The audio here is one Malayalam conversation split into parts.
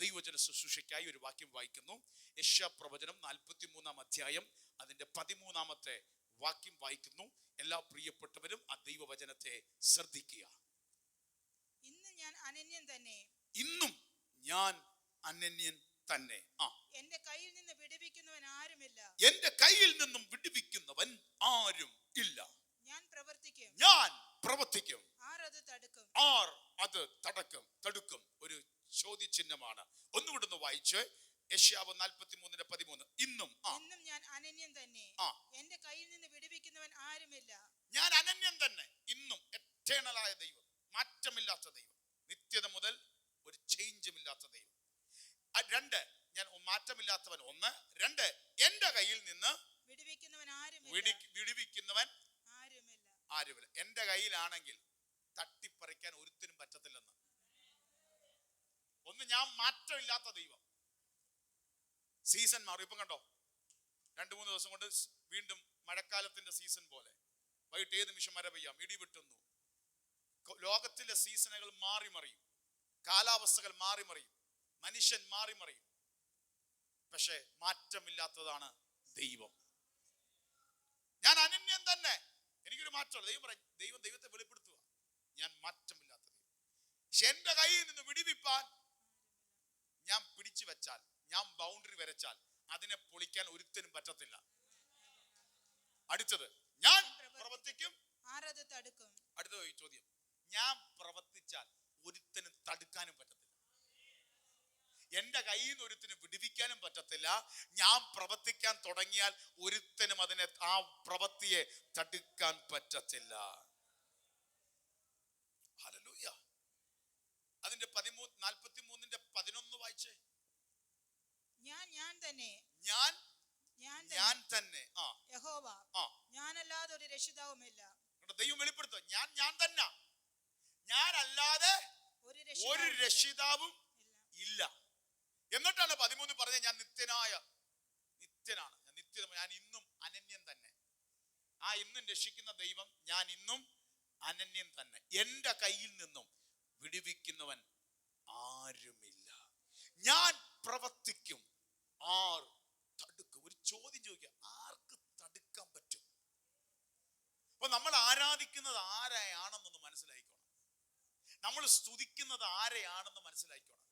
ദൈവജന ശുശ്രൂഷയ്ക്കായി ഒരു വാക്യം വായിക്കുന്നു. യശപ്രവചനം നാൽപ്പത്തി മൂന്നാം അധ്യായം അതിന്റെ പതിമൂന്നാമത്തെ വാക്യം വായിക്കുന്നു. എല്ലാ പ്രിയപ്പെട്ടവരും ആ ദൈവവചനത്തെ ശ്രദ്ധിക്കുക. ഇന്ന് ഞാൻ അനന്യൻ തന്നെ. ഇന്നും ഞാൻ അനന്യൻ തന്നെ. ആ. എന്റെ കയ്യിൽ നിന്ന് വിടുവിക്കുന്നവൻ ആരുമില്ല. എന്റെ കയ്യിൽ നിന്നും വിടുവിക്കുന്നവൻ ആരും ഇല്ല. ഞാൻ പ്രവർത്തിക്കും. ഞാൻ പ്രവർത്തിക്കും. ആർ അത് തടുക്കും? ആർ അത് തടക്കും? തടുക്കും. ഒരു ചോദ്യചിഹ്നമാണ്. ഒന്നുകൂടെ ഒന്ന് വായിച്ച്. യശ്യാവ് നാൽപ്പത്തി മൂന്നിന്റെ പതിമൂന്ന്. ഇന്നും ഇന്നും ഞാൻ അനന്യൻ തന്നെ. എന്റെ കയ്യിൽ നിന്ന് വിടുവിക്കുന്നവൻ ആരുമില്ല. ഞാൻ അനന്യൻ തന്നെ. ഇന്നും എറ്റേണലായ ദൈവം മാറ്റമില്ലാത്ത ദൈവം നിത്യത മുതൽ ഒരു ചേഞ്ചും ഇല്ലാത്ത ദൈവം രണ്ട് ഞാൻ മാറ്റമില്ലാത്തവൻ. ഒന്ന് രണ്ട് എന്റെ കയ്യിൽ നിന്ന് വിടുവിക്കുന്നവൻ ആരുമില്ല. വിടി- വിടുവിക്കുന്നവൻ ആരുമില്ല. ആരുമില്ല. എന്റെ കയ്യിലാണെങ്കിൽ തട്ടിപ്പറിക്കാൻ ഒരുത്തിനും പറ്റത്തില്ലെന്ന് ഒന്ന് ഞാൻ മാറ്റമില്ലാത്ത ദൈവം. സീസൺ മാറി. ഇപ്പം കണ്ടോ? രണ്ടു മൂന്ന് ദിവസം കൊണ്ട് വീണ്ടും മഴക്കാലത്തിന്റെ സീസൺ പോലെ. വൈകിട്ട് ഏത് നിമിഷം മര പെയ്യാം? ഇടി വെട്ടുന്നു. ലോകത്തിലെ സീസണുകൾ മാറി മറിയും. കാലാവസ്ഥകൾ മാറി മറിയും. മനുഷ്യൻ മാറി മറിയും. പക്ഷേ മാറ്റമില്ലാത്തതാണ് ദൈവം. ഞാൻ അനന്യം തന്നെ. എനിക്കൊരു മാറ്റമുള്ള ദൈവം പറയും ദൈവം ദൈവത്തെ വെളിപ്പെടുത്തുക. ഞാൻ മാറ്റമില്ലാത്ത ദൈവം. പക്ഷെ കയ്യിൽ നിന്ന് വിടിവിപ്പാൻ ഞാൻ പിടിച്ചു വെച്ചാൽ ഞാൻ ബൗണ്ടറി വരച്ചാൽ അതിനെ പൊളിക്കാൻ ഒരുത്തനും പറ്റത്തില്ല. അടുത്തത് ഞാൻ പ്രവർത്തിക്കും. ആർ തടുക്കും അടുത്ത ചോദ്യം. ഞാൻ പ്രവർത്തിച്ചാൽ ഒരുത്തനും തടുക്കാനും പറ്റത്തില്ല. എന്റെ കയ്യിൽ നിന്ന് ഒരുത്തിന് വിടുവിക്കാനും പറ്റത്തില്ല. ഞാൻ പ്രവർത്തിക്കാൻ തുടങ്ങിയാൽ ഒരുത്തനും അതിനെ ആ പ്രവൃത്തിയെ തടുക്കാൻ പറ്റത്തില്ല. അതിന്റെ പതിമൂന്ന് നാൽപ്പത്തി മൂന്നിന്റെ പതിനൊന്ന് വായിച്ചേ ഞാൻ ഞാൻ തന്നെ ഞാൻ ഞാൻ ഞാൻ തന്നെ ആ. യഹോവ. ആ. ഞാനല്ലാതെ ഒരു രക്ഷിതാവുമില്ല. ദൈവം വെളിപ്പെടുത്തുക ഞാൻ ഞാൻ തന്നെ ഞാനല്ലാതെ ഒരു രക്ഷിതാവും ഇല്ല. എന്നിട്ടാണ് പതിമൂന്ന് പറഞ്ഞത് ഞാൻ നിത്യനായ നിത്യനാണ്. ഞാൻ നിത്യ ഞാൻ ഇന്നും അനന്യൻ തന്നെ. ആ ഇന്നും രക്ഷിക്കുന്ന ദൈവം ഞാൻ ഇന്നും അനന്യൻ തന്നെ. എന്റെ കയ്യിൽ നിന്നും വിടുവിക്കുന്നവൻ ആരുമില്ല. ഞാൻ പ്രവർത്തിക്കും. ആർ തടുക്കും. ഒരു ചോദ്യം ചോദിക്കുക ആർക്ക് തടുക്കാൻ പറ്റും? അപ്പൊ നമ്മൾ ആരാധിക്കുന്നത് ആരെയാണെന്നൊന്ന് മനസ്സിലായിക്കോണം. നമ്മൾ സ്തുതിക്കുന്നത് ആരെയാണെന്ന് മനസ്സിലാക്കിക്കോണം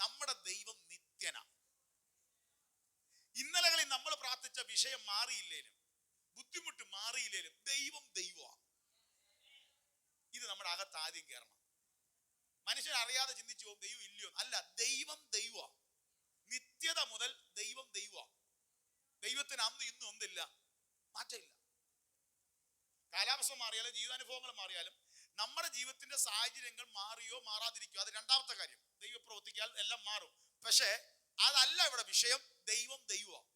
നമ്മുടെ ദൈവം നിത്യന. ഇന്നലകളിൽ നമ്മൾ പ്രാർത്ഥിച്ച വിഷയം മാറിയില്ലേലും ബുദ്ധിമുട്ട് മാറിയില്ലേലും ദൈവം ദൈവമാണ് ഇത് നമ്മുടെ അകത്ത് ആദ്യം കയറണം മനുഷ്യൻ അറിയാതെ ചിന്തിച്ചു പോകും ദൈവം ഇല്ലയോ അല്ല ദൈവം ദൈവമാണ് നിത്യത മുതൽ ദൈവം ദൈവമാണ് ദൈവത്തിന് അന്ന് ഇന്നും ഒന്നില്ല മാറ്റമില്ല. കാലാവസ്ഥ മാറിയാലും ജീവിതാനുഭവങ്ങൾ മാറിയാലും നമ്മുടെ ജീവിതത്തിന്റെ സാഹചര്യങ്ങൾ മാറിയോ മാറാതിരിക്കോ അത് രണ്ടാമത്തെ കാര്യം. ദൈവം പ്രവർത്തിക്കാൽ എല്ലാം മാറും. പക്ഷേ അതല്ല ഇവിടെ വിഷയം. ദൈവം ദൈവമാണ്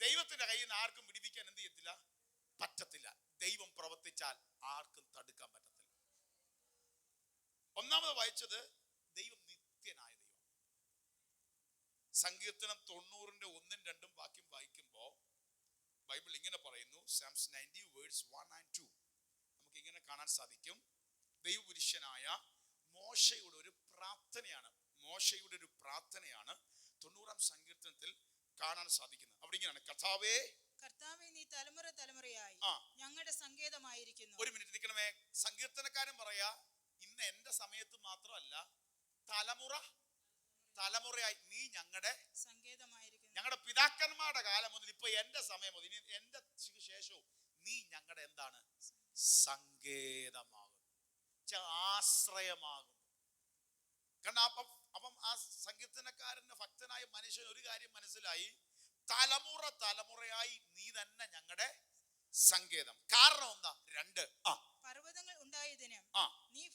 ദൈവത്തിന്റെ കയ്യിൽ നിന്ന് ആർക്കും പിടിപ്പിക്കാൻ എന്ത് ചെയ്യത്തില്ല? പറ്റത്തില്ല. ദൈവം പ്രവർത്തിച്ചാൽ ആർക്കും തടുക്കാൻ പറ്റത്തില്ല. ഒന്നാമത് വായിച്ചത് ദൈവം നിത്യനായ ദൈവം സങ്കീർത്തനം തൊണ്ണൂറിന്റെ ഒന്നും രണ്ടും വാക്യം വായിക്കുമ്പോൾ ബൈബിൾ ഇങ്ങനെ പറയുന്നു Psalms ninety words one and two നമുക്ക് ഇങ്ങനെ കാണാൻ സാധിക്കും. ദൈവപുരുഷനായ മോശയുടെ ഒരു പ്രാർത്ഥനയാണ് മോശയുടെ ഒരു പ്രാർത്ഥനയാണ് തൊണ്ണൂറാം സങ്കീർത്തനത്തിൽ കാണാൻ സാധിക്കുന്നത്. അവിടെ ഇങ്ങനെയാണ് കഥാവേ കർത്താവെ നീ തലമുറ തലമുറയായി. ഞങ്ങളുടെ സങ്കേതമായിരിക്കുന്നു. ഒരു മിനിറ്റ് നിൽക്കണമേ സങ്കീർത്തനക്കാരൻ പറയാ ഇന്ന് എന്റെ സമയത്ത് മാത്രമല്ല തലമുറ തലമുറയായി നീ ഞങ്ങളുടെ സങ്കേതമായിരിക്കുന്നു. ഞങ്ങളുടെ പിതാക്കന്മാരുടെ കാലം മുതൽ ഇപ്പൊ എന്റെ സമയം മുതൽ ഇനി എന്റെ ശേഷവും നീ ഞങ്ങളുടെ എന്താണ്? സങ്കേതമാകും. ആശ്രയമാകും. കാരണം അപ്പം അപ്പം ആ സങ്കീർത്തനക്കാരന്റെ ഭക്തനായ മനുഷ്യൻ ഒരു കാര്യം മനസ്സിലായി. തലമുറ തലമുറയായി നീ തന്നെ ഞങ്ങളുടെ സങ്കേതം. കാരണം എന്താ? രണ്ട്. ആ. പർവതങ്ങൾ ഉണ്ടായതിന് ആ. നീ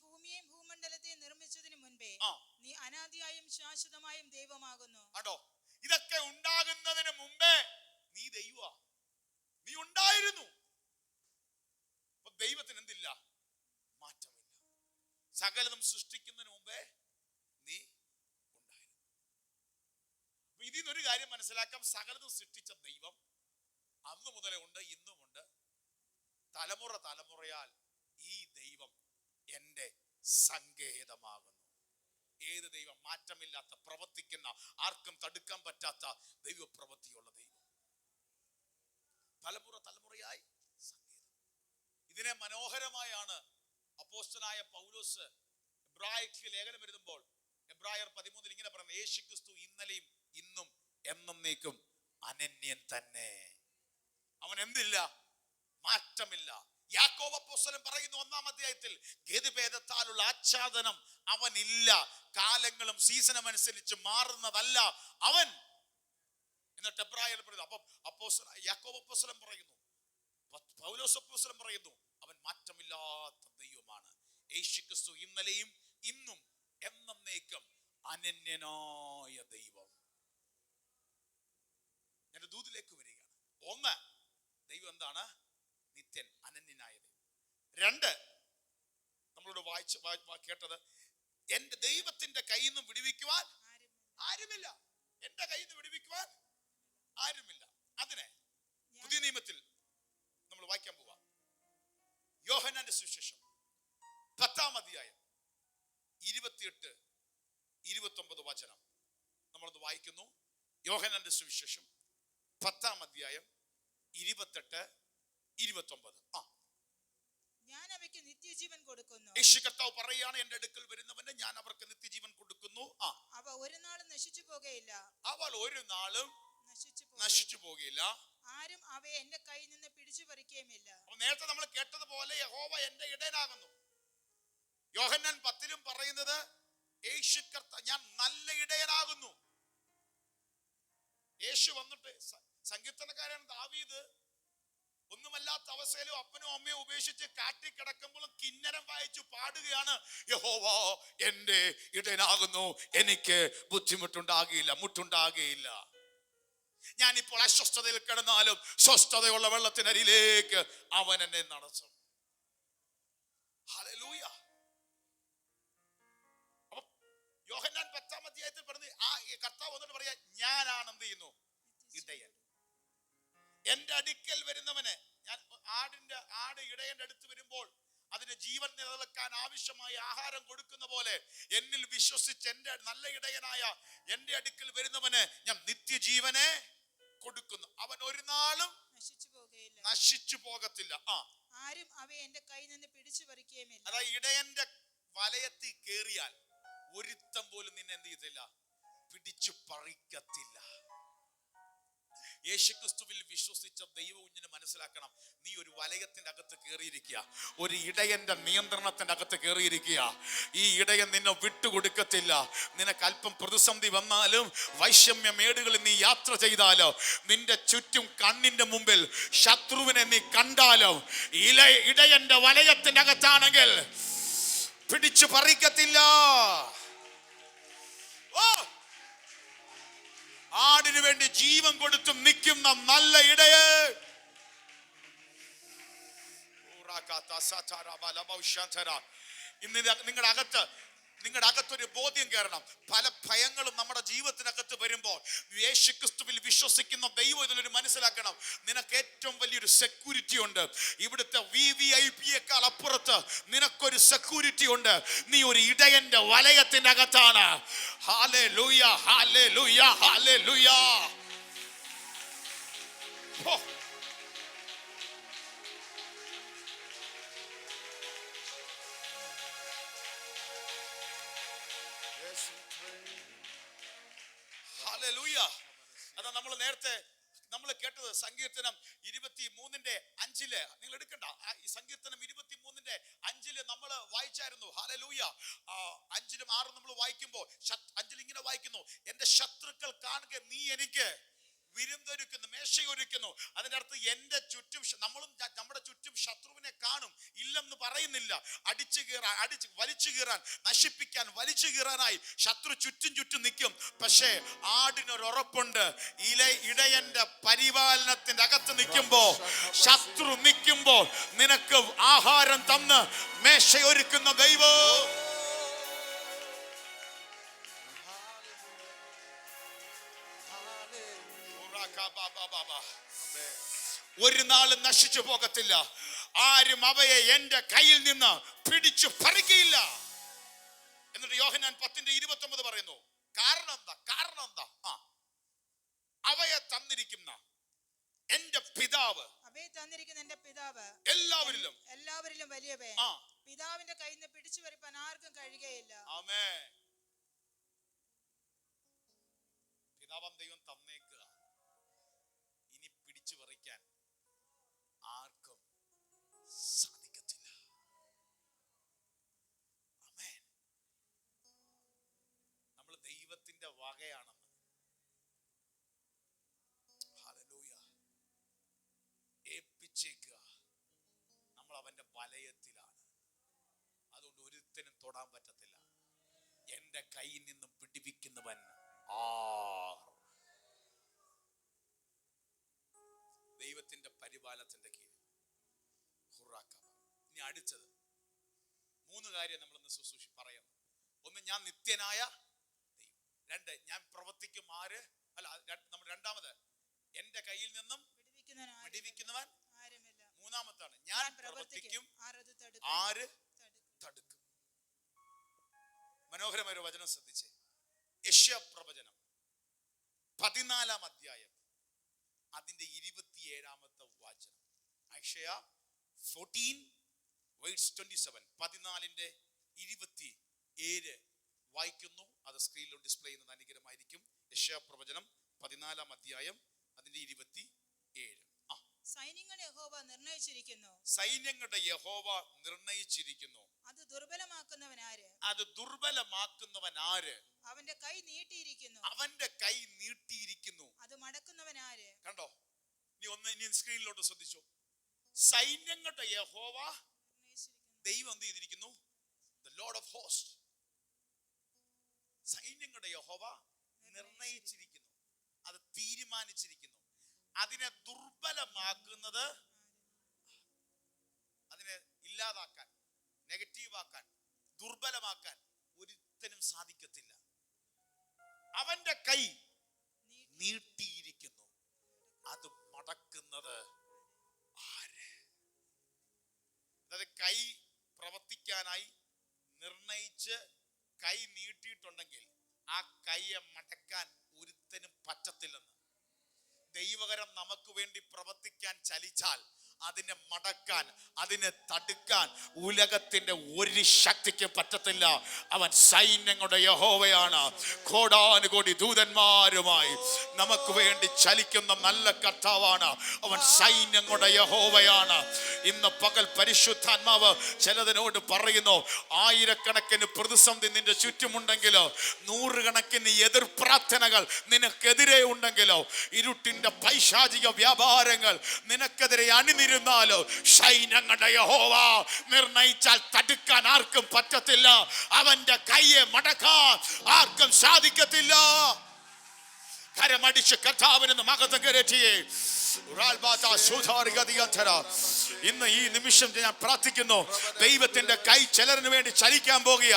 നീ അനാദിയായും ശാശ്വതമായും ദൈവമാകുന്നു. ആണ്ടോ ഇതൊക്കെ ഉണ്ടാകുന്നതിന് മുമ്പേ നീ ദൈവ. നീ ഉണ്ടായിരുന്നു. ദൈവത്തിന് എന്തില്ല? മാറ്റമില്ല. സകലതും സൃഷ്ടിക്കുന്നതിന് മുമ്പേ നീ ഉണ്ടായിരുന്നു. ഇതിൽ നിന്നൊരു കാര്യം മനസ്സിലാക്കാം. സകലതും സൃഷ്ടിച്ച ദൈവം അന്ന് മുതലേ ഉണ്ട് ഇന്നുമുണ്ട് തലമുറ തലമുറയാൽ ഈ ദൈവം എന്റെ സങ്കേതമാകുന്നു. ഏത് ദൈവം മാറ്റമില്ലാത്ത പ്രവർത്തിക്കുന്ന ആർക്കും തടുക്കാൻ പറ്റാത്ത ദൈവപ്രവൃത്തിയുള്ള ദൈവം. തലമുറ തലമുറയായി സംഗീതം ഇതിനെ മനോഹരമായാണ് അപ്പോസ്റ്റനായ പൗലോസ് എബ്രായർക്ക് ലേഖനം എഴുതുമ്പോൾ എബ്രായർ പതിമൂന്നിൽ ഇങ്ങനെ പറയുന്നത് യേശു ക്രിസ്തു ഇന്നലെയും ഇന്നും എന്നേക്കും അനന്യൻ തന്നെ. അവൻ എന്തില്ല? മാറ്റമില്ല. യാക്കോബ് അപ്പോസ്തലൻ പറയുന്നു ഒന്നാം അധ്യായത്തിൽ ഗതിഭേദത്താലുള്ള ആച്ഛാദനം അവനില്ല കാലങ്ങളും സീസണും അനുസരിച്ച് മാറുന്നതല്ല അവൻ. എന്നിട്ട് എബ്രായർ പറയുന്നു അപ്പം അപ്പോസ്തല യാക്കോബ് അപ്പോസ്തലൻ പറയുന്നു പൗലോസ് അപ്പോസ്തലൻ പറയുന്നു അവൻ മാറ്റമില്ലാത്ത ദൈവമാണ്. യേശുക്രിസ്തു ഇന്നലെയും ഇന്നും എന്നേക്കും അനന്യനായ ദൈവം. എന്റെ ദൂതിലേക്ക് വരികയാണ്. ഒന്ന് ദൈവം എന്താണ്? നിത്യൻ അനന്യനായ ദൈവം. രണ്ട് നമ്മളോട് വായിച്ച് കേട്ടത് എന്റെ ദൈവത്തിന്റെ കയ്യിൽ നിന്നും വിടുവിക്കുവാൻ ആരും ആരുമില്ല. എന്റെ കയ്യിൽ നിന്ന് വിടുവിക്കുവാൻ ആരുമില്ല. അതിനെ പുതിയ നിയമത്തിൽ നമ്മൾ വായിക്കാൻ പോവാം. യോഹനാന്റെ സുവിശേഷം പത്താം അധ്യായം ഇരുപത്തിയെട്ട് ഇരുപത്തൊമ്പത് വചനം നമ്മളത് വായിക്കുന്നു. യോഹനാന്റെ സുവിശേഷം പത്താം അധ്യായം ഇരുപത്തെട്ട് ഇരുപത്തൊമ്പത്. ആ. ഞാൻ അവയ്ക്ക് നിത്യജീവൻ കൊടുക്കുന്നു. യേശു കർത്താവ് പറയുകയാണ് എന്റെ അടുക്കൽ വരുന്നവന്റെ ഞാൻ അവർക്ക് നിത്യജീവൻ കൊടുക്കുന്നു. ആ. അവ ഒരു നാളും നശിച്ചു പോകുകയില്ല അവൾ ഒരു നാളും നശിച്ചു പോകുകയില്ല ആരും അവയെ എന്റെ കയ്യിൽ നിന്ന് പിടിച്ചു പറിക്കുകയുമില്ല നേരത്തെ നമ്മൾ കേട്ടതുപോലെ യഹോവ എന്റെ ഇടയനാകുന്നു. യോഹന്നാൻ പത്തിലും പറയുന്നത് യേശു കർത്ത ഞാൻ നല്ല ഇടയനാകുന്നു. യേശു വന്നിട്ട് സങ്കീർത്തനക്കാരൻ ദാവീദ് ഒന്നുമല്ലാത്ത അവസ്ഥയിലും അപ്പനും അമ്മയും ഉപേക്ഷിച്ച് കാറ്റി കിടക്കുമ്പോഴും കിന്നരം വായിച്ചു പാടുകയാണ്. യഹോവ എന്റെ ഇടനാകുന്നു എനിക്ക് ബുദ്ധിമുട്ടുണ്ടാകില്ല മുട്ടുണ്ടാകില്ല ഞാനിപ്പോൾ അസ്വസ്ഥതയിൽ കിടന്നാലും സ്വസ്ഥതയുള്ള വെള്ളത്തിനരിയിലേക്ക് അവൻ എന്നെ നടത്തും. ഹല്ലേലൂയ. അപ്പൊ യോഹന്നാൻ പത്താം അധ്യായത്തിൽ പറഞ്ഞ് ആ കർത്താവ് വന്നിട്ട് പറയാ ഞാനാണ് എന്ത് ചെയ്യുന്നു? ഇടയൻ. എന്റെ അടുക്കൽ വരുന്നവന്. ഞാൻ ആടിന്റെ ആട് ഇടയന്റെ അടുത്ത് വരുമ്പോൾ അതിന് ജീവൻ നിലനിൽക്കാൻ ആവശ്യമായ ആഹാരം കൊടുക്കുന്ന പോലെ എന്നിൽ വിശ്വസിച്ച് എന്റെ നല്ല ഇടയനായ എന്റെ അടുക്കൽ വരുന്നവന് ഞാൻ നിത്യജീവനെ കൊടുക്കുന്നു. അവൻ ഒരു നാളും നശിച്ചു പോകത്തില്ല. ആ. ആരും അവയെ എന്റെ കയ്യിൽ നിന്ന് പിടിച്ചു പറിക്കുകയുമില്ല. അതായത് ഇടയന്റെ വലയത്തിൽ കേറിയാൽ ഒരുത്തം പോലും നിന്നെ എന്ത് ചെയ്തില്ല പിടിച്ചു പറിക്കത്തില്ല. യേശുക്രിസ്തുവിൽ വിശ്വസിച്ച ദൈവകുഞ്ഞിന് മനസ്സിലാക്കണം. നീ ഒരു വലയത്തിന്റെ അകത്ത് കയറിയിരിക്കുക. ഒരു ഇടയന്റെ നിയന്ത്രണത്തിന്റെ അകത്ത് കയറിയിരിക്കുക. ഈ ഇടയൻ നിന്നെ വിട്ടുകൊടുക്കത്തില്ല. നിനക്ക് അല്പം പ്രതിസന്ധി വന്നാലും വൈഷമ്യ മേടുകളിൽ നീ യാത്ര ചെയ്താലോ നിന്റെ ചുറ്റും കണ്ണിന്റെ മുമ്പിൽ ശത്രുവിനെ നീ കണ്ടാലോ ഇല ഇടയന്റെ വലയത്തിന്റെ അകത്താണെങ്കിൽ പിടിച്ചു പറിക്കത്തില്ല. ഓ! ആടിനു വേണ്ടി ജീവൻ കൊടുത്തും നിൽക്കുന്ന നല്ല ഇടയേ. ഇന്ന് നിങ്ങളുടെ അകത്ത് നിങ്ങളുടെ അകത്തൊരു ബോധ്യം കയറണം. പല ഭയങ്ങളും നമ്മുടെ ജീവിതത്തിനകത്ത് വരുമ്പോൾ യേശു ക്രിസ്തുവിൽ വിശ്വസിക്കുന്ന ദൈവം ഇതിലൊരു മനസ്സിലാക്കണം. നിനക്ക് ഏറ്റവും വലിയൊരു സെക്യൂരിറ്റി ഉണ്ട്. ഇവിടുത്തെ വി വി ഐ പിയേക്കാൾ അപ്പുറത്ത് നിനക്കൊരു സെക്യൂരിറ്റി ഉണ്ട്. നീ ഒരു ഇടയന്റെ വലയത്തിന്റെ അകത്താണ് ഹാലേ ലൂയ ഹാലേ ലൂയ ഹാലേ ലൂയ അതാ നമ്മൾ നേരത്തെ നമ്മൾ കേട്ടത് സങ്കീർത്തനം ഇരുപത്തി മൂന്നിന്റെ അഞ്ചിൽ. നിങ്ങൾ എടുക്കണ്ട. സങ്കീർത്തനം ഇരുപത്തി മൂന്നിന്റെ അഞ്ചിൽ നമ്മൾ വായിച്ചായിരുന്നു. ഹാലലൂയ അഞ്ചിലും ആറും നമ്മൾ വായിക്കുമ്പോൾ അഞ്ചിൽ ഇങ്ങനെ വായിക്കുന്നു. എന്റെ ശത്രുക്കൾ കാണുക നീ എനിക്ക്. വിരുന്നൊരുക്കുന്നു മേശയൊരുക്കുന്നു. അതിന്റെ അർത്ഥം എന്റെ ചുറ്റും നമ്മളും നമ്മുടെ ചുറ്റും ശത്രുവിനെ കാണും. ഇല്ലെന്ന് പറയുന്നില്ല. അടിച്ചു കീറാൻ അടിച്ച് വലിച്ചു കീറാൻ നശിപ്പിക്കാൻ വലിച്ചു കീറാനായി ശത്രു ചുറ്റും ചുറ്റും നിൽക്കും. പക്ഷേ ആടിനൊരു ഉറപ്പുണ്ട് ഇല ഇടയന്റെ പരിപാലനത്തിന്റെ അകത്ത് നിൽക്കുമ്പോൾ ശത്രു നിൽക്കുമ്പോൾ നിനക്ക് ആഹാരം തന്ന് മേശയൊരുക്കുന്ന ദൈവം. ഒരു നാളും നശിച്ചു പോകത്തില്ല. ആരും അവയെ എന്റെ കയ്യിൽ നിന്ന് പിടിച്ചു പറിക്കയില്ല. എന്നിട്ട് യോഹനാൻ പത്തിന്റെ ഇരുപത്തി ഒമ്പത് പറയുന്നു കാരണം എന്താ? കാരണം എന്താ? ആ. അവയെ തന്നിരിക്കുന്ന എന്റെ പിതാവ്. അവയെ തന്നിരിക്കുന്ന എന്റെ പിതാവ്. എല്ലാവരിലും. എല്ലാവരിലും വലിയവൻ. പിതാവിന്റെ കയ്യിൽ നിന്ന് പിടിച്ചു പറിപ്പാൻ ആർക്കും കഴിയുകയില്ല. ആമേ പിതാവം ദൈവം തന്നേക്കുക വലയത്തിലാണ് അതുകൊണ്ട് ഒരുത്തനും തൊടാൻ പറ്റത്തില്ല. എന്റെ കയ്യിൽ നിന്നും പിടിപ്പിക്കുന്നവൻ ആർ. ദൈവത്തിന്റെ പരിപാലത്തിന്റെ കീഴിൽ. ഇനി അടുത്തത്. മൂന്ന് കാര്യം നമ്മൾ ഇന്ന് ശുശ്രൂഷി പറയുന്നു ഒന്ന് ഞാൻ നിത്യനായ ദൈവം. രണ്ട് ഞാൻ പ്രവർത്തിക്കും ആര്? അല്ല നമ്മൾ രണ്ടാമത് എന്റെ കയ്യിൽ നിന്നും വിടുവിക്കുന്നവൻ മൂന്നാമത്താണ് ഞാൻ പ്രവർത്തിക്കും. ആര് തടുക്കും. മനോഹരമായ ഒരു വചനം ശ്രദ്ധിച്ചേ. യശ്യ പ്രവചനം. പതിനാലാം അധ്യായം. അതിന്റെ ഇരുപത്തിയേഴാമത്തെ വാചനം. അക്ഷയ ഫോർട്ടീൻ വേഴ്സ് ട്വന്റി സെവൻ പതിനാലിന്റെ ഇരുപത്തി ഏഴ് വായിക്കുന്നു. അത് സ്ക്രീനിൽ ഡിസ്പ്ലേ ചെയ്യുന്നത് അനുഗ്രഹമായിരിക്കും. യശ്യ പ്രവചനം പതിനാലാം അധ്യായം അതിന്റെ ഇരുപത്തി ഏഴ് ആ യഹോവ നിർണയിച്ചിരിക്കുന്നു. സൈന്യങ്ങളുടെ യഹോവ നിർണയിച്ചിരിക്കുന്നു. അത് ദുർബലമാക്കുന്നവൻ ആര്? അത് ദുർബലമാക്കുന്നവൻ ആര്? അവന്റെ കൈ നീട്ടിയിരിക്കുന്നു. അവന്റെ കൈ നീട്ടിയിരിക്കുന്നു. അത് മടക്കുന്നവൻ ആര്? കണ്ടോ? നീ ഒന്ന് ഇനി സ്ക്രീനിലോട്ട് ശ്രദ്ധിച്ചോ. സൈന്യങ്ങളുടെ യഹോവ ദൈവം എന്ത് ചെയ്തിരിക്കുന്നു? ദ ലോർഡ് ഓഫ് ഹോസ്റ്റ് സൈന്യങ്ങളുടെ യഹോവ നിർണയിച്ചിരിക്കുന്നു. അത് തീരുമാനിച്ചിരിക്കുന്നു. അതിനെ ദുർബലമാക്കുന്നത് അതിനെ ഇല്ലാതാക്കാൻ നെഗറ്റീവാക്കാൻ ദുർബലമാക്കാൻ ഒരുത്തനും സാധിക്കത്തില്ല. അവന്റെ കൈ നീട്ടി നീട്ടിയിരിക്കുന്നു. അത് മടക്കുന്നത് ആര്? അതായത് കൈ പ്രവർത്തിക്കാനായി നിർണയിച്ച് കൈ നീട്ടിയിട്ടുണ്ടെങ്കിൽ ആ കൈയെ മടക്കാൻ ഒരുത്തനും പറ്റത്തില്ലെന്ന്. ദൈവകരം നമുക്ക് വേണ്ടി പ്രവർത്തിക്കാൻ ചലിച്ചാൽ അതിനെ മടക്കാൻ അതിനെ തടുക്കാൻ ഉലകത്തിന്റെ ഒരു ശക്തിക്ക് പറ്റത്തില്ല. അവൻ സൈന്യങ്ങളുടെ യഹോവയാണ്. കോടാനുകോടി ദൂതന്മാരുമായി നമുക്ക് വേണ്ടി ചലിക്കുന്ന നല്ല കർത്താവാണ്. അവൻ സൈന്യങ്ങളുടെ യഹോവയാണ്. ഇന്ന് പകൽ പരിശുദ്ധാത്മാവ് ചിലതിനോട് പറയുന്നു ആയിരക്കണക്കിന് പ്രതിസന്ധി നിന്റെ ചുറ്റുമുണ്ടെങ്കിലോ നൂറുകണക്കിന് എതിർ പ്രാർത്ഥനകൾ നിനക്കെതിരെ ഉണ്ടെങ്കിലോ ഇരുട്ടിന്റെ പൈശാചിക വ്യാപാരങ്ങൾ നിനക്കെതിരെ അണിനിരുന്നാലോ സൈന്യങ്ങളുടെ യഹോവ നിർണയിച്ചാൽ തടുക്കാൻ ആർക്കും പറ്റത്തില്ല. അവന്റെ കയ്യെ മടക്കാൻ ആർക്കും സാധിക്കത്തില്ല. കരമടിച്ച് കർത്താവിന് മകത്ത് കയറ്റിയേ ഇന്ന് ഈ നിമിഷം ഞാൻ പ്രാർത്ഥിക്കുന്നു ദൈവത്തിന്റെ കൈ ചിലറിന് വേണ്ടി ചലിക്കാൻ പോകുക.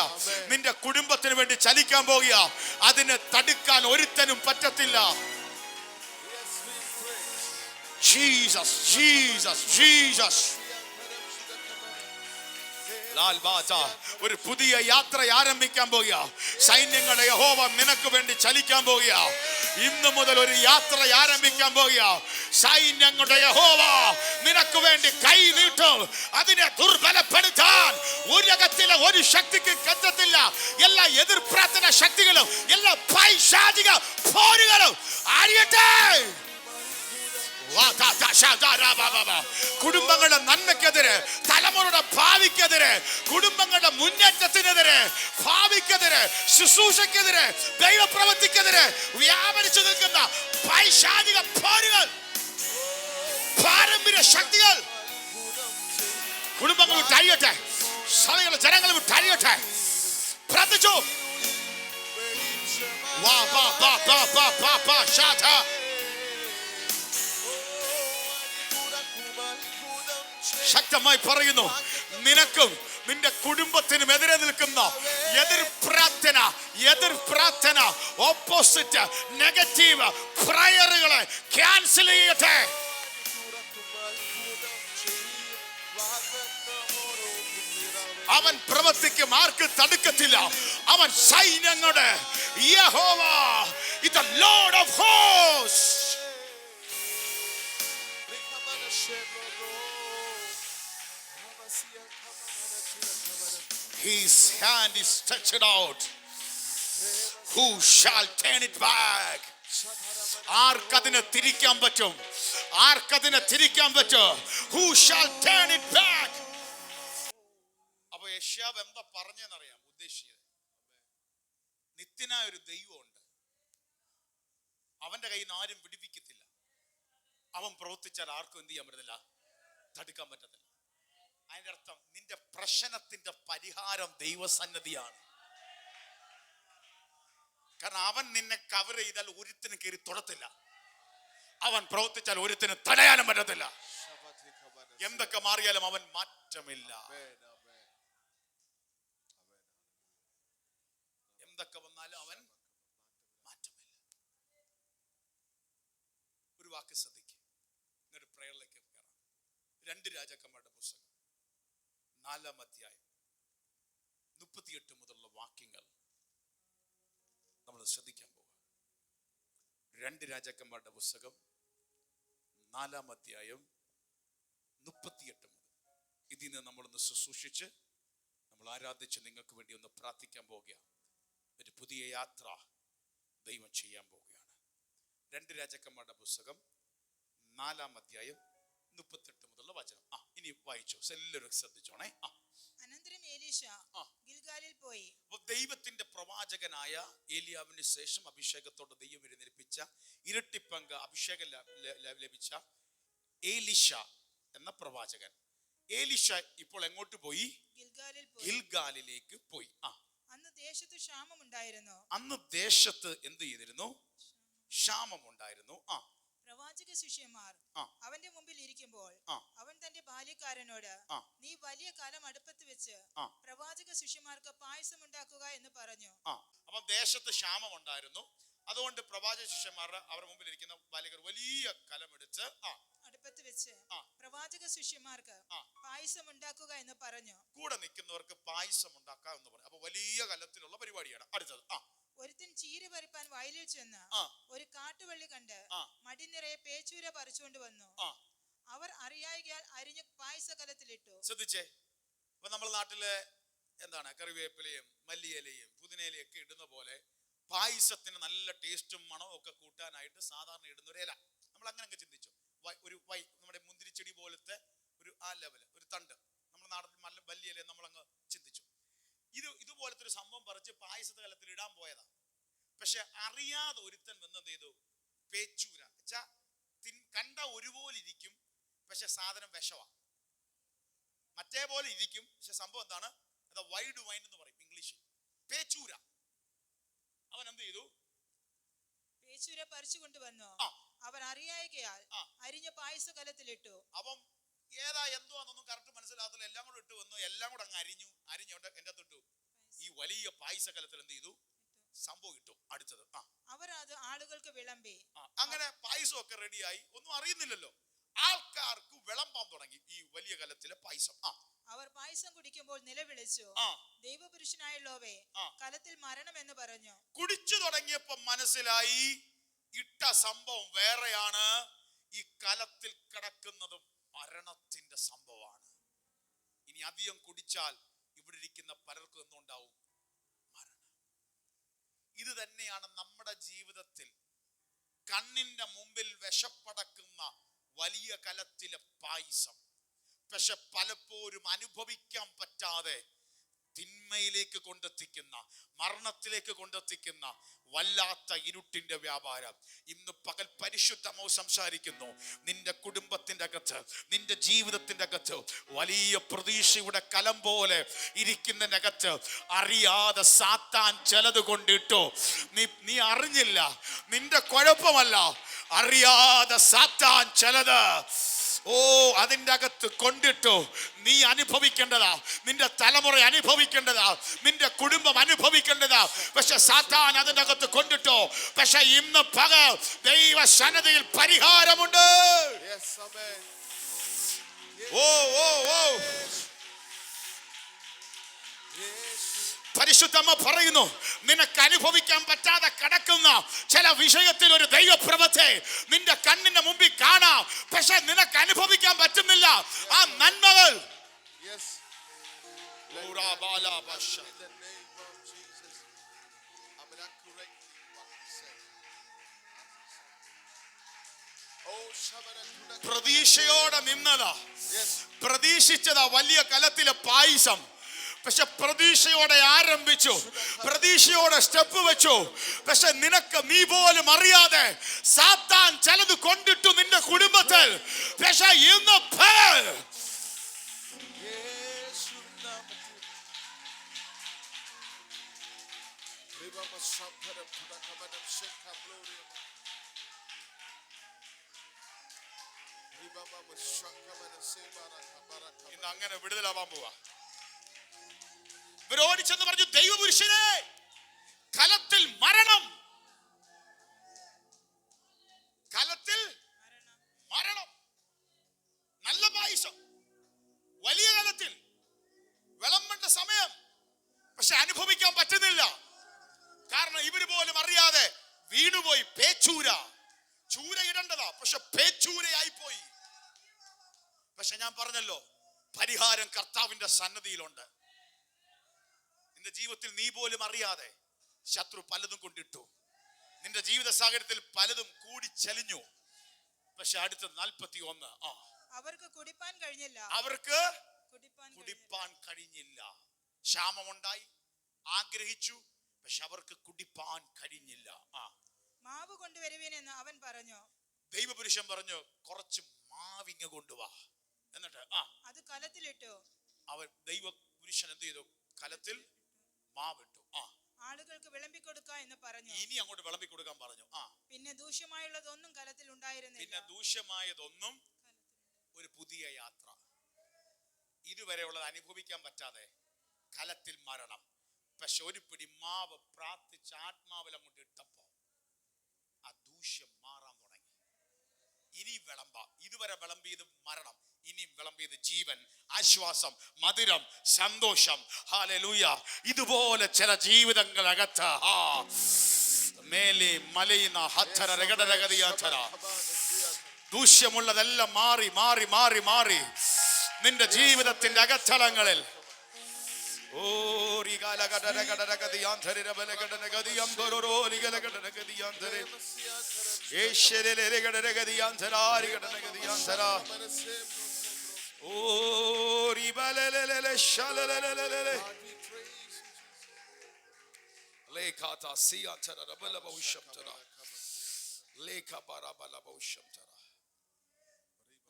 നിന്റെ കുടുംബത്തിന് വേണ്ടി ചലിക്കാൻ പോകുക. അതിനെ തടുക്കാൻ ഒരുത്തനും പറ്റത്തില്ല. ജീസസ് ലാൽ ബാത്ത ഒരു പുതിയ യാത്ര ആരംഭിക്കാൻ പോകുക സൈന്യങ്ങളുടെ യഹോവ നിനക്ക് വേണ്ടി ചലിക്കാൻ പോകുക ഇന്നു മുതൽ ഒരു യാത്ര ആരംഭിക്കാൻ പോകുക സൈന്യങ്ങളുടെ യഹോവ നിനക്ക് വേണ്ടി കൈ നീട്ടും. അതിനെ ദുർബലപ്പെടുത്താൻ ഉരകത്തിലെ ഒരു ശക്തിക്ക് കത്തത്തില്ല എല്ലാ എതിർ ശക്തികളും എല്ലാ പൈശാചിക പോരുകളും അറിയട്ടെ കുടുംബങ്ങളുടെ നന്മയ്ക്കെതിരെ തലമുറയുടെ ഭാവിക്കെതിരെ കുടുംബങ്ങളുടെ മുന്നേറ്റത്തിനെതിരെ ഭാവിക്കെതിരെ ശുശ്രൂഷക്കെതിരെ ദൈവപ്രവൃത്തിക്കെതിരെ വ്യാപരിച്ചു നിൽക്കുന്ന പൈശാചിക പോരുകൾ പാരമ്പര്യ ശക്തികൾ. കുടുംബങ്ങൾ വിട്ടഴിയട്ടെ സഭകളെ ജനങ്ങൾ വിട്ടഴിയട്ടെ പ്രാർത്ഥിച്ചു. വാ ബാ ബാ ബാ ബാ ബാ ബാ ഷാ ശക്തമായി പറയുന്നു നിനക്കും നിന്റെ കുടുംബത്തിനും എതിരെ നിൽക്കുന്ന എതിർ പ്രാർത്ഥന എതിർ പ്രാർത്ഥന ഓപ്പോസിറ്റ് നെഗറ്റീവ് പ്രയറുകളെ ക്യാൻസൽ ചെയ്യട്ടെ. അവൻ പ്രവർത്തിക്കും ആർക്ക് തടുക്കത്തില്ല. അവൻ സൈന്യങ്ങളുടെ യഹോവ ഇത് Lord of host His hand is stretched out. Who shall turn it back? ആർക്കതിനെ തിരിക്കാൻ പറ്റും? ആർക്കതിനെ തിരിക്കാൻ പറ്റും? Who shall turn it back അപ്പൊ യഷ്യാവ് എന്താ പറഞ്ഞെന്നറിയാം ഉദ്ദേശിച്ചത്? നിത്യനായ ഒരു ദൈവമുണ്ട്. അവന്റെ കയ്യിൽ നിന്ന് ആരും പിടിപ്പിക്കത്തില്ല അവൻ പ്രവർത്തിച്ചാൽ ആർക്കും എന്ത് ചെയ്യാൻ പറ്റത്തില്ല? തടുക്കാൻ പറ്റത്തില്ല. അതിന്റെ അർത്ഥം നിന്റെ പ്രശ്നത്തിന്റെ പരിഹാരം ദൈവസന്നതിയാണ് കാരണം അവൻ നിന്നെ കവർ ചെയ്താൽ ഒരുത്തിന് കയറി തുടത്തില്ല. അവൻ പ്രവർത്തിച്ചാൽ ഒരുത്തിന് തടയാനും പറ്റത്തില്ല. എന്തൊക്കെ മാറിയാലും അവൻ മാറ്റമില്ല. എന്തൊക്കെ വന്നാലും അവൻ മാറ്റമില്ല. ഒരു വാക്ക് ശ്രദ്ധിക്കും. ഇന്നൊരു പ്രയറിലേക്ക് കയറാം. രണ്ട് രാജാക്കന്മാരുടെ പുസ്തകം. നാലാം അധ്യായം മുപ്പത്തിയെട്ട് മുതലുള്ള വാക്യങ്ങൾ നമ്മൾ ശ്രദ്ധിക്കാൻ പോകുക രണ്ട് രാജാക്കന്മാരുടെ പുസ്തകം നാലാം അധ്യായം മുപ്പത്തിയെട്ട് മുതൽ. ഇതിൽ നിന്ന് നമ്മളൊന്ന് ശുശ്രൂഷിച്ച് നമ്മൾ ആരാധിച്ച് നിങ്ങൾക്ക് വേണ്ടി ഒന്ന് പ്രാർത്ഥിക്കാൻ പോവുകയാണ്. ഒരു പുതിയ യാത്ര ദൈവം ചെയ്യാൻ പോവുകയാണ്. രണ്ട് രാജാക്കന്മാരുടെ പുസ്തകം നാലാം അധ്യായം മുപ്പത്തെട്ട് മുതലുള്ള വചനം. ആ ഇനി വായിച്ചു. എല്ലാവരും ശ്രദ്ധിച്ചോണേ. ആ. അനന്തരം ഗിൽഗാലിൽ പോയി. ദൈവത്തിന്റെ പ്രവാചകനായ ഏലിയാവിന് ശേഷം അഭിഷേകത്തോടെ ദൈവം എഴുന്നേൽപ്പിച്ച ഇരട്ടിപ്പങ്ക് അഭിഷേകം ലഭിച്ച ഏലിഷ എന്ന പ്രവാചകൻ. ഏലിഷ ഇപ്പോൾ എങ്ങോട്ട് പോയി? ഗിൽഗാലിലേക്ക് പോയി. ആ. അന്ന് ദേശത്ത് ക്ഷാമം ഉണ്ടായിരുന്നു അന്ന് ദേശത്ത് എന്ത് ചെയ്തിരുന്നു? ക്ഷാമം ഉണ്ടായിരുന്നു ആ. പ്രവാചക ശിഷ്യന്മാർ അവന്റെ മുമ്പിൽ ഇരിക്കുമ്പോൾ അവൻ തന്റെ ബാല്യക്കാരനോട് നീ വലിയ കാലം അടുപ്പത്ത് വെച്ച്. പ്രവാചക ശിഷ്യന്മാർക്ക് പായസം ഉണ്ടാക്കുക എന്ന് പറഞ്ഞു. അപ്പൊ ദേശത്ത് ക്ഷാമം ഉണ്ടായിരുന്നു അതുകൊണ്ട് പ്രവാചക ശിഷ്യന്മാരുടെ അവരുടെ മുമ്പിൽ ഇരിക്കുന്ന ബാലികർ വലിയ കലമെടുത്ത് അടുപ്പത്ത് വെച്ച്. പ്രവാചക ശിഷ്യന്മാർക്ക് പായസം ഉണ്ടാക്കുക എന്ന് പറഞ്ഞു. കൂടെ നിൽക്കുന്നവർക്ക് പായസം ഉണ്ടാക്കുക എന്ന് പറഞ്ഞു. അപ്പൊ വലിയ കലത്തിലുള്ള പരിപാടിയാണ്. അടുത്തത് ആ. ഒരുത്തൻ ചീര പറിപ്പാൻ വയലിൽ ചെന്ന് ഒരു കാട്ടുവള്ളി കണ്ട് മടി നിറയെ പേച്ചൂര പറിച്ചുകൊണ്ട് വന്നു. അവർ അറിയായികയാൽ അരിഞ്ഞ് പായസകലത്തിലിട്ടു. ശ്രദ്ധിച്ചേ. ഇപ്പൊ നമ്മുടെ നാട്ടിലെ എന്താണ്? കറിവേപ്പിലയും മല്ലിയിലയും പുതിനയിലയും ഒക്കെ ഇടുന്ന പോലെ പായസത്തിന് നല്ല ടേസ്റ്റും മണവും ഒക്കെ കൂട്ടാനായിട്ട് സാധാരണ ഇടുന്ന ഒരു ഇല. നമ്മൾ അങ്ങനെയൊക്കെ ചിന്തിച്ചു ഒരു വൈ നമ്മുടെ മുന്തിരിച്ചെടി പോലത്തെ ഒരു ആ ലെവൽ ഒരു തണ്ട് നമ്മുടെ നാട്ടിൽ നല്ല വലിയ നമ്മളങ്ങ് ചിന്തിച്ചു ഇത് ഇതുപോലത്തെ ഒരു സംഭവം പറിച്ച് പായസത്തെ കലത്തിൽ ഇടാൻ പോയതാ. പക്ഷെ അറിയാതെ ഒരുത്തൻ വന്നെന്ത് ചെയ്തു? പേച്ചൂര. വെച്ചാ തിൻ കണ്ട ഒരുപോലെ ഇരിക്കും പക്ഷെ സാധനം വിഷവാ. മറ്റേ പോലെ ഇരിക്കും പക്ഷെ സംഭവം എന്താണ്? അത് വൈഡ് വൈൻ എന്ന് പറയും ഇംഗ്ലീഷിൽ. പേച്ചൂര. അവൻ എന്ത് ചെയ്തു? പേച്ചൂര പറിച്ചു കൊണ്ടുവന്നു? അവൻ അറിയായികയാൽ അരിഞ്ഞ പായസ കലത്തിലിട്ടു. അപ്പം ഏതാ എന്തുവാന്നൊന്നും കറക്റ്റ് മനസ്സിലാകത്തില്ല. എല്ലാം കൂടെ ഇട്ട് വന്നു എല്ലാം കൂടെ അങ്ങ് അരിഞ്ഞു. അരിഞ്ഞോണ്ട് എന്റെ അകത്തിട്ടു ഈ വലിയ പായസകലത്തിൽ എന്ത് ചെയ്തു? സംഭവം അടുത്തത്. ആ. അവർ അത് ആളുകൾക്ക് വിളമ്പി. അങ്ങനെ പായസം ഒക്കെ റെഡിയായി. ഒന്നും അറിയുന്നില്ലല്ലോ. ആൾക്കാർക്ക് വിളമ്പാൻ തുടങ്ങി ഈ വലിയ കലത്തിലെ പായസം. ആ. അവർ പായസം കുടിക്കുമ്പോൾ നിലവിളിച്ചു ദൈവപുരുഷനായ ലോവേ കലത്തിൽ മരണം എന്ന് പറഞ്ഞു. കുടിച്ചു തുടങ്ങിയപ്പോ മനസ്സിലായി ഇട്ട സംഭവം വേറെയാണ്. ഈ കലത്തിൽ കിടക്കുന്നത് മരണത്തിന്റെ സംഭവമാണ്. ഇനി അധികം കുടിച്ചാൽ ഇവിടെ ഇരിക്കുന്ന പലർക്കും എന്തുണ്ടാവും? മരണം. ഇത് തന്നെയാണ് നമ്മുടെ ജീവിതത്തിൽ കണ്ണിന്റെ മുമ്പിൽ വിശപ്പടക്കുന്ന വലിയ കലത്തിലെ പായസം. പക്ഷെ പലപ്പോഴും അനുഭവിക്കാൻ പറ്റാതെ തിന്മയിലേക്ക് കൊണ്ടെത്തിക്കുന്ന മരണത്തിലേക്ക് കൊണ്ടെത്തിക്കുന്ന വല്ലാത്ത ഇരുട്ടിന്റെ വ്യാപാരം. ഇന്ന് പകൽ പരിശുദ്ധമോ സംസാരിക്കുന്നു. നിന്റെ കുടുംബത്തിന്റെ അകത്ത് നിന്റെ ജീവിതത്തിന്റെ അകത്ത് വലിയ പ്രതീക്ഷയുടെ കലം പോലെ ഇരിക്കുന്നതിനകത്ത് അറിയാതെ സാത്താൻ ചിലത് കൊണ്ടിട്ടു. നീ നീ അറിഞ്ഞില്ല. നിന്റെ കുഴപ്പമല്ല. അറിയാതെ സാത്താൻ ചിലത് ഓ അതിന്റെ അകത്ത് കൊണ്ടിട്ടു. നീ അനുഭവിക്കേണ്ടതാ. നിന്റെ തലമുറ അനുഭവിക്കേണ്ടതാ. നിന്റെ കുടുംബം അനുഭവിക്കേണ്ടതാ. പക്ഷെ സാത്താൻ അതിന്റെ അകത്ത് കൊണ്ടിട്ടോ. പക്ഷെ ഇന്ന് പക ദൈവ സന്നദ്ധയിൽ പരിഹാരമുണ്ട്. ഓ ഓ ഓ. പരിശുദ്ധമ്മ പറയുന്നു നിനക്ക് അനുഭവിക്കാൻ പറ്റാതെ കിടക്കുന്ന ചില വിഷയത്തിൽ ഒരു ദൈവപ്രഭത്തെ നിന്റെ കണ്ണിന്റെ മുമ്പിൽ കാണാം. പക്ഷെ നിനക്ക് അനുഭവിക്കാൻ പറ്റുന്നില്ല. ആ നന്മകൾ. Oh. പ്രതീക്ഷയോടെ നിന്നതാ. പ്രതീക്ഷിച്ചതാ വലിയ കലത്തിലെ പായസം. പക്ഷെ പ്രതീക്ഷയോടെ ആരംഭിച്ചു. പ്രതീക്ഷയോടെ സ്റ്റെപ്പ് വെച്ചു. പക്ഷെ നിനക്ക് നീ പോലും അറിയാതെ സാത്താൻ ചിലത് കൊണ്ടിട്ടു നിന്റെ കുടുംബത്തിൽ. പക്ഷെ ഇന്ന് ഇന്ന് അങ്ങനെ വിടുതലാവാൻ പോവാ. ഇവരോടിച്ചെന്ന് പറഞ്ഞു ദൈവപുരുഷനെ കലത്തിൽ മരണം. കലത്തിൽ മരണം. നല്ല പായസം. വലിയ കലത്തിൽ. വിളമ്പേണ്ട സമയം. പക്ഷെ അനുഭവിക്കാൻ പറ്റുന്നില്ല. കാരണം ഇവർ പോലും അറിയാതെ വീണുപോയി. പേച്ചൂര. ചൂര ഇടേണ്ടതാ. പക്ഷെ പേച്ചൂരയായി പോയി പക്ഷെ ഞാൻ പറഞ്ഞല്ലോ പരിഹാരം കർത്താവിന്റെ സന്നദ്ധിയിലുണ്ട് നിന്റെ ജീവിതത്തിൽ നീ പോലും അറിയാതെ ശത്രു പലതും കൊണ്ടിട്ടു. നിന്റെ ജീവിത സാഹചര്യത്തിൽ പലതും കൂടി ചലിഞ്ഞു. പക്ഷെ അടുത്ത നാൽപ്പത്തി ഒന്ന് ആ. അവർക്ക് കുടിപ്പാൻ കഴിഞ്ഞില്ല. അവർക്ക് കുടിപ്പാൻ കഴിഞ്ഞില്ല. ക്ഷാമമുണ്ടായി ആഗ്രഹിച്ചു പക്ഷെ അവർക്ക് കുടിപ്പാൻ കഴിഞ്ഞില്ല. ആ. മാവ് കൊണ്ടുവരുവീനെന്ന് അവൻ പറഞ്ഞു. ദൈവപുരുഷൻ പറഞ്ഞു കുറച്ച് മാവിങ്ങ കൊണ്ടുവാ. എന്നിട്ട് ആ. അത് കലത്തിലിട്ടു. അവൻ ദൈവപുരുഷൻ എന്ത് ചെയ്തു? കലത്തിൽ മാവിട്ടു. ആ. ആളുകൾക്ക് വിളമ്പിക്കൊടുക്ക എന്ന് പറഞ്ഞു. ഇനി അങ്ങോട്ട് വിളമ്പി കൊടുക്കാൻ പറഞ്ഞു. ആ. പിന്നെ ദൂഷ്യമായുള്ളതൊന്നും കലത്തിൽ ഉണ്ടായിരുന്നില്ല. പിന്നെ ദൂഷ്യമായതൊന്നും ഒരു പുതിയ യാത്ര. ഇതുവരെയുള്ളത് അനുഭവിക്കാൻ പറ്റാതെ കലത്തിൽ മരണം. പക്ഷെ ഒരു പിടി മാവ് പ്രാർത്ഥിച്ച് ആത്മാവിൽ അങ്ങോട്ട് ഇട്ടപ്പോ ആ ദൂഷ്യം തുടങ്ങി ഇനി വിളമ്പ. ഇതുവരെ വിളമ്പിയത് മരണം. ഇനി വിളമ്പിയത് ജീവൻ ആശ്വാസം മധുരം സന്തോഷം. ഹാലലൂയ ഇതുപോലെ ചില ജീവിതങ്ങളകത്ത് മേലെ മലയുന്ന ഹത്തര രഗടരഗതിയാത്തര ദൂഷ്യമുള്ളതെല്ലാം മാറി മാറി മാറി മാറി. നിന്റെ ജീവിതത്തിന്റെ അകത്തളങ്ങളിൽ. ഓ ഓ ലേഖാത സിയാതര റബലബൗഷംതര ലേഖബറബലബൗഷംതര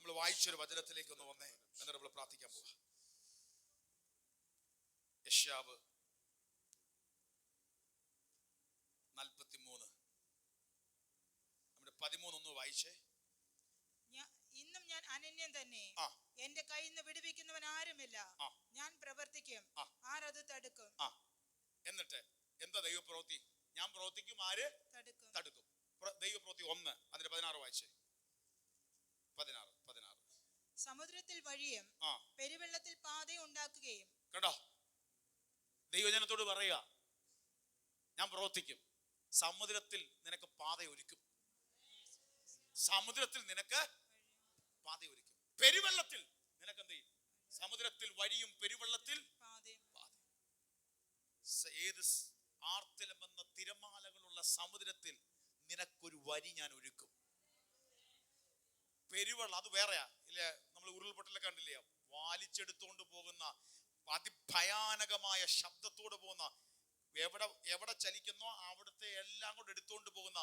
നമ്മൾ വായിച്ചൊരു വചനത്തിലേക്ക് ഒന്ന് വന്നേ. എന്നിട്ട് നമ്മൾ പ്രാർത്ഥിക്കാൻ പോവാ. യശാവ് നമ്മുടെ പതിമൂന്ന് ഒന്ന് വായിച്ചേ ഇന്നും ഞാൻ അനന്യം തന്നെ. എന്റെ കയ്യിൽ നിന്ന് വിടുവിക്കുന്നവൻ ആരുമില്ല. ഞാൻ പ്രവർത്തിക്കും. ആരത് തടുക്കും. എന്നിട്ട് എന്താ ദൈവപ്രവൃത്തി? ഞാൻ പ്രവർത്തിക്കും ആര്? തടുക്കും. തടുക്കും. ദൈവപ്രവൃത്തി ഒന്ന്. അതിന്റെ പതിനാറ് വായിച്ചേ. പതിനാറ് പതിനാറ്. സമുദ്രത്തിൽ വഴിയും പെരുവെള്ളത്തിൽ പാതയും ഉണ്ടാക്കുകയും കേട്ടോ? ദൈവജനത്തോട് പറയുക ഞാൻ പ്രവർത്തിക്കും. സമുദ്രത്തിൽ നിനക്ക് പാത ഒരുക്കും. സമുദ്രത്തിൽ നിനക്ക് പാത ഒരുക്കും. പെരുവെള്ളത്തിൽ നിനക്ക് എന്ത് ചെയ്യും? സമുദ്രത്തിൽ വഴിയും പെരുവെള്ളത്തിൽ ഏത് ആർത്തിലമെന്ന തിരമാലകളുള്ള സമുദ്രത്തിൽ നിനക്കൊരു വരി ഞാൻ ഒരുക്കും. പെരുവെള്ളം അത് വേറെയാ. ഇല്ലേ നമ്മൾ ഉരുൾപൊട്ടലൊക്കെ കണ്ടില്ലേ? വാലിച്ചെടുത്തുകൊണ്ട് പോകുന്ന അതിഭയാനകമായ ശബ്ദത്തോട് പോകുന്ന എവിടെ എവിടെ ചലിക്കുന്നോ അവിടുത്തെ എല്ലാം കൂടെ എടുത്തുകൊണ്ട് പോകുന്ന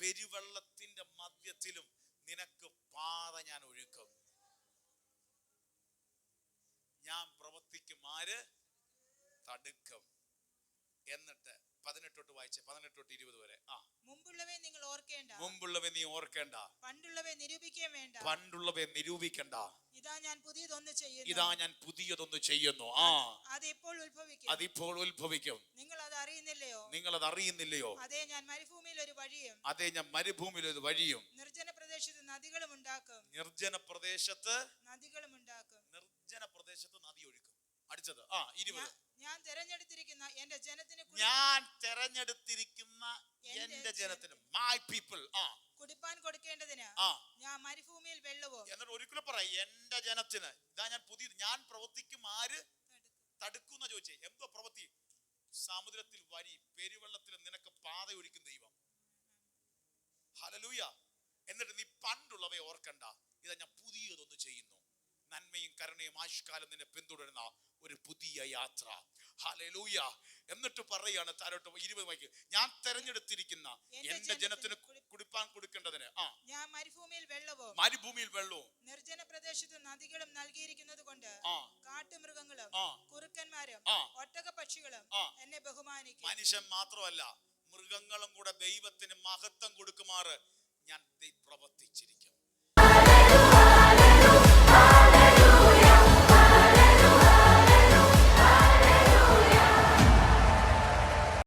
പെരുവെള്ളത്തിന്റെ മധ്യത്തിലും നിനക്ക് പാത ഞാൻ ഒരുക്കും. ഞാൻ പ്രവർത്തിക്കും ആര്? തടുക്കും. എന്നിട്ട് പതിനെട്ടോട്ട് വായിച്ചേ പതിനെട്ടോട്ട് ഇരുപത് വരെ. ആ. മുമ്പുള്ളവയെ നിങ്ങൾ ഓർക്കേണ്ട. മുമ്പുള്ളവ നീ ഓർക്കേണ്ട. പണ്ടുള്ളവയെ നിരൂപിക്കുകയും വേണ്ട. പണ്ടുള്ളവയെ നിരൂപിക്കണ്ട. ഇതാ ഞാൻ പുതിയതൊന്ന് ചെയ്യുന്നു. ഇതാ ഞാൻ പുതിയതൊന്ന് ചെയ്യുന്നു. ആ. അത് ഇപ്പോൾ ഉത്ഭവിക്കും? അതിപ്പോൾ ഉത്ഭവിക്കും. നിങ്ങൾ അറിയുന്നില്ലയോ? നിങ്ങൾ അത് അറിയുന്നില്ലയോ അതേ ഞാൻ മരുഭൂമിയിൽ ഒരു വഴിയും അതെ ഞാൻ മരുഭൂമിയിൽ ഒരു വഴിയും നിർജന പ്രദേശത്ത് നദികളും ഉണ്ടാക്കും. നിർജന പ്രദേശത്ത് നദികളും ഉണ്ടാക്കും. നിർജന പ്രദേശത്ത് നദി ഒഴുക്കും. അടിച്ചത് ആ ഇരുപത്. ഞാൻ തെരഞ്ഞെടുത്തിരിക്കുന്ന എന്റെ ജനത്തിന് ഞാൻ തെരഞ്ഞെടുത്തിരിക്കുന്ന എന്റെ എന്റെ ജനത്തിന് മൈ പീപ്പിൾ ആ. കുടിപ്പാൻ കൊടുക്കേണ്ടതിന് ആ. ഞാൻ മരുഭൂമിയിൽ വെള്ളവും? എന്നിട്ട് ഒരിക്കലും പറ എന്റെ ജനത്തിന്. ഇതാ ഞാൻ പുതിയ ഞാൻ പ്രവർത്തിക്കും ആര്? തടുക്കുന്ന ചോദിച്ചേ. എന്തോ പ്രവൃത്തി? സമുദ്രത്തിൽ വരി പെരുവെള്ളത്തിൽ നിനക്ക് പാത ഒഴിക്കും ദൈവം. ഹലലൂയ എന്നിട്ട് നീ പണ്ടുള്ളവയെ ഓർക്കണ്ട. ഇതാ ഞാൻ പുതിയതൊന്ന് ചെയ്യുന്നു. നന്മയും കരുണയും ആയുഷ്കാലം നിന്നെ പിന്തുടരുന്ന ഒരു പുതിയ യാത്ര. ഹലലൂയ എന്നിട്ട് പറയാണ് താരോട്ട് ഇരുപത് മൈക്ക്. ഞാൻ തെരഞ്ഞെടുത്തിരിക്കുന്ന എന്റെ ജനത്തിന് കുടിപ്പാൻ കൊടുക്കേണ്ടതിന്. ആ. ഞാൻ മരുഭൂമിയിൽ വെള്ളവും മരുഭൂമിയിൽ വെള്ളവും. നിർജന പ്രദേശത്ത് നദികളും നൽകിയിരിക്കുന്നത് കൊണ്ട് കാട്ടുമൃഗങ്ങളും കുറുക്കന്മാരും ആ. ഒട്ടകപക്ഷികളും ആ. എന്നെ ബഹുമാനിക്കും. മനുഷ്യൻ മാത്രമല്ല മൃഗങ്ങളും കൂടെ ദൈവത്തിന് മഹത്വം കൊടുക്കുമാറ് ഞാൻ പ്രവർത്തിച്ചിരിക്കും